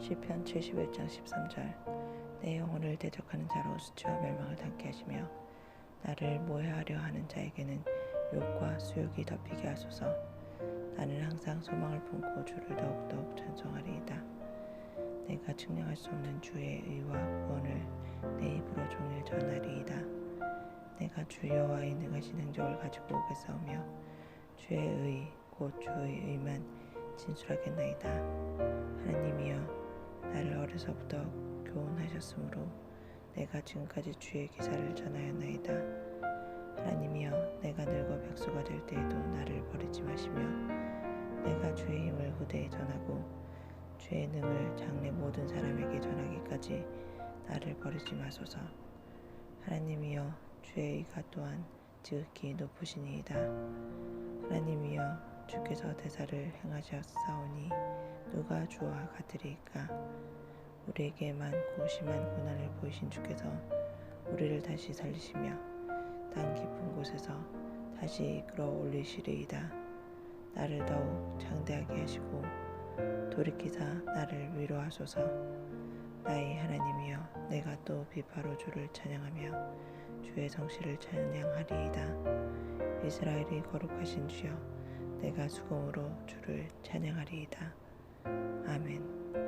시편 71장 13절. 내 영혼을 대적하는 자로 수치와 멸망을 당케 하시며 나를 모해하려 하는 자에게는 욕과 수욕이 덮이게 하소서. 나는 항상 소망을 품고 주를 더욱더욱 찬송하리이다. 내가 측량할 수 없는 주의 의와 구원을 내 입으로 종일 전하리이다. 내가 주 여호와의 능하신 행적을 가지고 오겠사오며 주의 의 곧 주의 의만 진술하겠나이다. 하나님이여 나를 어려서부터 교훈하셨으므로 내가 지금까지 주의 기사를 전하였나이다. 하나님이여 내가 늙어 백수가 될 때에도 나를 버리지 마시며 내가 주의 힘을 후대에 전하고 주의 능을 장래 모든 사람에게 전하기까지 나를 버리지 마소서. 하나님이여 주의 의가 또한 지극히 높으시니이다. 하나님이여 주께서 대사를 행하셨사오니 누가 주와 같으리까? 우리에게 많고 심한 고난을 보이신 주께서 우리를 다시 살리시며 땅 깊은 곳에서 다시 이끌어 올리시리이다. 나를 더욱 장대하게 하시고 돌이키사 나를 위로하소서. 나의 하나님이여 내가 또 비파로 주를 찬양하며 주의 성실을 찬양하리이다. 이스라엘이 거룩하신 주여 내가 수공으로 주를 찬양하리이다. 아멘.